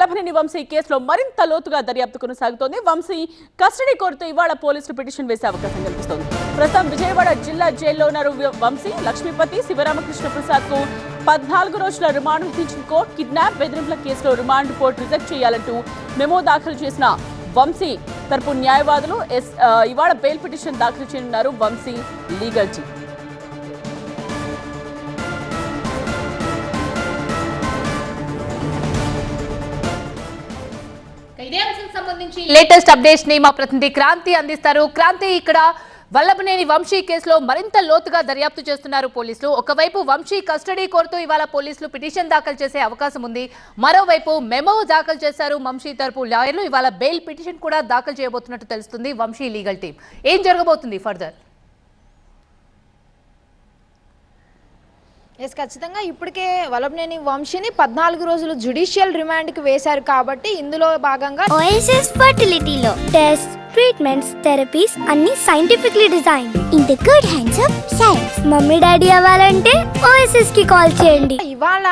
వల్లభనేని వంశీ కేసులో మరింత లోతుగా దర్యాప్తు కొనసాగుతోంది. వంశీ కస్టడీ కోరుతూ ఇవాళ పోలీసులు పిటిషన్ వేసే అవకాశం కల్పిస్తోంది. ప్రస్తుతం విజయవాడ జిల్లా జైల్లో ఉన్నారు వంశీ లక్ష్మీపతి శివరామకృష్ణ ప్రసాద్కు పద్నాలుగు రోజుల రిమాండ్ విధించిన కోర్టు కిడ్నాప్ బెదిరింపుల కేసులో రిమాండ్ కోర్ట్ రిజెక్ట్ చేయాలంటూ మెమో దాఖలు చేసిన వంశీ తరపు న్యాయవాదులు ఎస్ ఇవాళ బెయిల్ పిటిషన్ దాఖలు చేయనున్నారు. Vamshi legal team. నుంచి లేటెస్ట్ అప్డేట్స్ని మా ప్రతినిధి క్రాంతి అందిస్తారు. క్రాంతి ఇక్కడ వల్లభనేని వంశీ కేసులో మరింత లోతుగా దర్యాప్తు చేస్తున్నారు పోలీసులు. ఒకవైపు వంశీ కస్టడీ కోరుతూ ఇవాళ పోలీసులు పిటిషన్ దాఖలు చేసే అవకాశం ఉంది. మరోవైపు మెమో దాఖలు చేశారు వంశీ తరపు లాయర్లు. ఇవాళ బెయిల్ పిటిషన్ కూడా దాఖలు చేయబోతున్నట్టు తెలుస్తుంది వంశీ లీగల్ టీం ఏం జరగబోతుంది ఫర్దర్? ఎస్ ఖచ్చితంగా. ఇప్పటికే వలభనేని వంశీని పద్నాలుగు రోజులు జుడిషియల్ రిమాండ్కి వేశారు కాబట్టి ఇందులో భాగంగా ఓఎస్ఎస్ ఫర్టిలిటీలో టెస్ట్ ట్రీట్మెంట్స్ థెరపీస్ అన్ని scientifically design in the good hands of science mummy daddy అవ్వాలంటే ఓఎస్ఎస్కి కాల్ చేయండి. ఇవాళ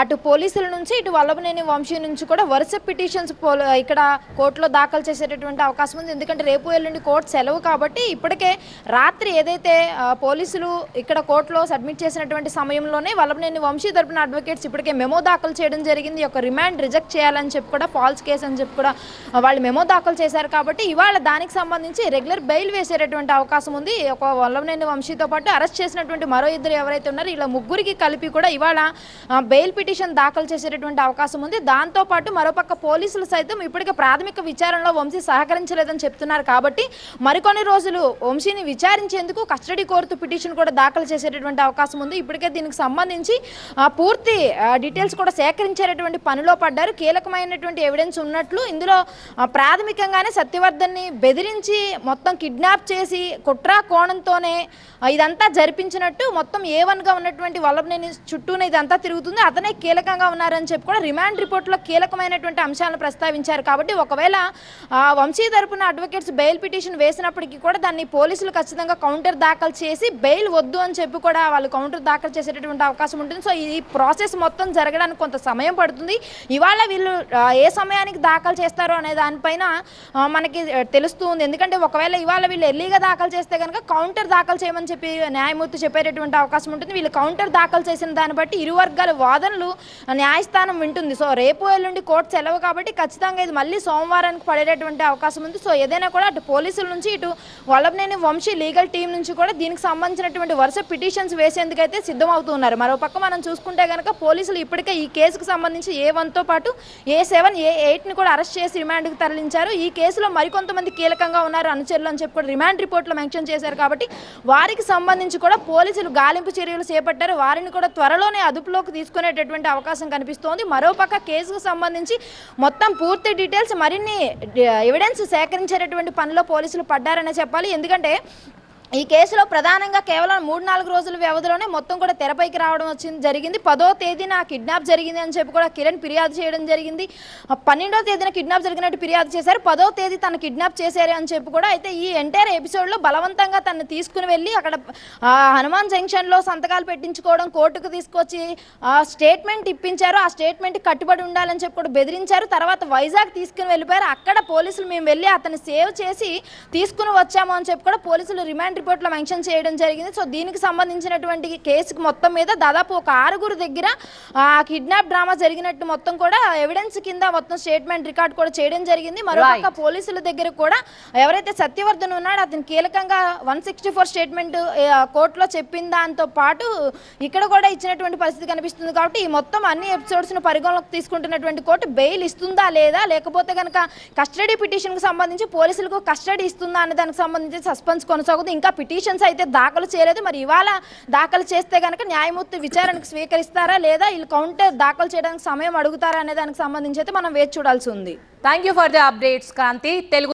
అటు పోలీసుల నుంచి ఇటు వల్లభనేని వంశీ నుంచి కూడా వరుస పిటిషన్స్ ఇక్కడ కోర్టులో దాఖలు చేసేటటువంటి అవకాశం ఉంది. ఎందుకంటే రేపు ఎల్లుండి కోర్టు సెలవు కాబట్టి ఇప్పటికే రాత్రి ఏదైతే పోలీసులు ఇక్కడ కోర్టులో సబ్మిట్ చేసినటువంటి సమయంలోనే వల్లభనేని వంశీ తరపున అడ్వకేట్స్ ఇప్పటికే మెమో దాఖలు చేయడం జరిగింది. ఒక రిమాండ్ రిజెక్ట్ చేయాలని చెప్పి కూడా ఫాల్స్ కేసు అని చెప్పి కూడా వాళ్ళు మెమో దాఖలు చేశారు కాబట్టి ఇవాళ దానికి సంబంధించి రెగ్యులర్ బెయిల్ వేసేటటువంటి అవకాశం ఉంది. ఒక వల్లభనేని వంశీతో పాటు అరెస్ట్ చేసినటువంటి మరో ఇద్దరు ఎవరైతే ఉన్నారో ఇలా ముగ్గురికి కలిపి కూడా ఇవాళ బెయిల్ పిటిషన్ దాఖలు చేసేటటువంటి అవకాశం ఉంది. దాంతోపాటు మరోపక్క పోలీసులు సైతం ఇప్పటికే ప్రాథమిక విచారణలో వంశీ సహకరించలేదని చెప్తున్నారు. కాబట్టి మరికొన్ని రోజులు వంశీని విచారించేందుకు కస్టడీ కోరుతూ పిటిషన్ కూడా దాఖలు చేసేటటువంటి అవకాశం ఉంది. ఇప్పటికే దీనికి సంబంధించి ఆ, పూర్తి డీటెయిల్స్ కూడా సేకరించేటటువంటి పనిలో పడ్డారు. కీలకమైనటువంటి ఎవిడెన్స్ ఉన్నట్లు ఇందులో ప్రాథమికంగానే సత్యవర్ధన్ని బెదిరించి మొత్తం కిడ్నాప్ చేసి కుట్రా కోణంతోనే ఇదంతా జరిపించినట్టు మొత్తం ఏ వన్గా ఉన్నటువంటి వల్లభనేని చుట్టూనే ఇదంతా తిరుగుతుంది. అతనే కీలకంగా ఉన్నారని చెప్పి కూడా రిమాండ్ రిపోర్ట్లో కీలకమైనటువంటి అంశాలను ప్రస్తావించారు. కాబట్టి ఒకవేళ వంశీ తరపున అడ్వకేట్స్ బెయిల్ పిటిషన్ వేసినప్పటికీ కూడా దాన్ని పోలీసులు ఖచ్చితంగా కౌంటర్ దాఖలు చేసి బెయిల్ వద్దు అని చెప్పి కూడా వాళ్ళు కౌంటర్ దాఖలు చేసేటటువంటి అవకాశం ఉంటుంది. సో ఈ ప్రాసెస్ మొత్తం జరగడానికి కొంత సమయం పడుతుంది. ఇవాళ వీళ్ళు ఏ సమయానికి దాఖలు చేస్తారో అనే దానిపైన మనకి తెలుస్తుంది తెలుస్తూ ఉంది. ఎందుకంటే ఒకవేళ ఇవాళ వీళ్ళు ఎర్లీగా దాఖలు చేస్తే కనుక కౌంటర్ దాఖలు చేయమని చెప్పి న్యాయమూర్తి చెప్పేటటువంటి అవకాశం ఉంటుంది. వీళ్ళు కౌంటర్ దాఖలు చేసిన దాన్ని బట్టి ఇరు వర్గాల వాదనలు న్యాయస్థానం వింటుంది. సో రేపు ఎల్లుండి కోర్టు సెలవు కాబట్టి ఖచ్చితంగా ఇది మళ్ళీ సోమవారానికి పడేటటువంటి అవకాశం ఉంది. సో ఏదైనా కూడా అటు పోలీసుల నుంచి ఇటు వల్లభనేని వంశీ లీగల్ టీం నుంచి కూడా దీనికి సంబంధించినటువంటి వరుస పిటిషన్స్ వేసేందుకైతే సిద్ధమవుతున్నారు. మరో పక్క మనం చూసుకుంటే కనుక పోలీసులు ఇప్పటికే ఈ కేసుకు సంబంధించి ఏ వన్తో పాటు ఏ సెవెన్ ఏ ఎయిట్ని కూడా అరెస్ట్ చేసి రిమాండ్కి తరలించారు. ఈ కేసులో మరికొంతమంది కీలకంగా ఉన్నారు అనుచరులు అని చెప్పి కూడా రిమాండ్ రిపోర్ట్లో మెన్షన్ చేశారు కాబట్టి వారికి సంబంధించి కూడా పోలీసులు గాలింపు చర్యలు చేపట్టారు. వారిని కూడా త్వరలోనే అదుపులోకి తీసుకునేటటువంటి అవకాశం కనిపిస్తోంది. మరోపక్క కేసుకు సంబంధించి మొత్తం పూర్తి డీటెయిల్స్ మరిన్ని ఎవిడెన్స్ సేకరించేటటువంటి పనిలో పోలీసులు పడ్డారనే చెప్పాలి. ఎందుకంటే ఈ కేసులో ప్రధానంగా కేవలం మూడు నాలుగు రోజుల వ్యవధిలోనే మొత్తం కూడా తెరపైకి రావడం వచ్చింది జరిగింది. పదో తేదీన కిడ్నాప్ జరిగింది అని చెప్పి కూడా కిరణ్ ఫిర్యాదు చేయడం జరిగింది. పన్నెండో తేదీన కిడ్నాప్ జరిగినట్టు ఫిర్యాదు చేశారు. పదో తేదీ తను కిడ్నాప్ చేశారు అని చెప్పి కూడా అయితే ఈ ఎంటైర్ ఎపిసోడ్లో బలవంతంగా తను తీసుకుని వెళ్ళి అక్కడ హనుమాన్ జంక్షన్లో సంతకాలు పెట్టించుకోవడం కోర్టుకు తీసుకొచ్చి ఆ స్టేట్మెంట్ ఇప్పించారు. ఆ స్టేట్మెంట్ కట్టుబడి ఉండాలని చెప్పి కూడా బెదిరించారు. తర్వాత వైజాగ్ తీసుకుని వెళ్ళిపోయారు. అక్కడ పోలీసులు మేము వెళ్ళి అతను సేవ్ చేసి తీసుకుని వచ్చాము అని చెప్పి కూడా పోలీసులు రిమాండ్ రిపోర్ట్లో మెన్షన్ చేయడం జరిగింది. సో దీనికి సంబంధించినటువంటి కేసుకు మొత్తం మీద దాదాపు ఒక ఆరుగురు దగ్గర ఆ కిడ్నాప్ డ్రామా జరిగినట్టు మొత్తం కూడా ఎవిడెన్స్ కింద మొత్తం స్టేట్మెంట్ రికార్డ్ కూడా చేయడం జరిగింది. మరోపక్క. పోలీసుల దగ్గర కూడా ఎవరైతే సత్యవర్ధన్ ఉన్నాడో అతను కీలకంగా వన్ సిక్స్టీ ఫోర్ స్టేట్మెంట్ కోర్టులో చెప్పిన దాంతో పాటు ఇక్కడ కూడా ఇచ్చినటువంటి పరిస్థితి కనిపిస్తుంది కాబట్టి ఈ మొత్తం అన్ని ఎపిసోడ్స్ను పరిగణలోకి తీసుకుంటున్నటువంటి కోర్టు బెయిల్ ఇస్తుందా లేదా? లేకపోతే కనుక కస్టడీ పిటిషన్కి సంబంధించి పోలీసులకు కస్టడీ ఇస్తుందా అనే దానికి సంబంధించి సస్పెన్స్ కొనసాగుతుంది. ఇంకా పిటిషన్స్ అయితే దాఖలు చేయలేదు. మరి ఇవాళ దాఖలు చేస్తే కనుక న్యాయమూర్తి విచారణకు స్వీకరిస్తారా లేదా వీళ్ళు కౌంటర్ దాఖలు చేయడానికి సమయం అడుగుతారా అనే దానికి సంబంధించి అయితే మనం వేచి చూడాల్సి ఉంది. Thank you for the updates Kranthi Telugu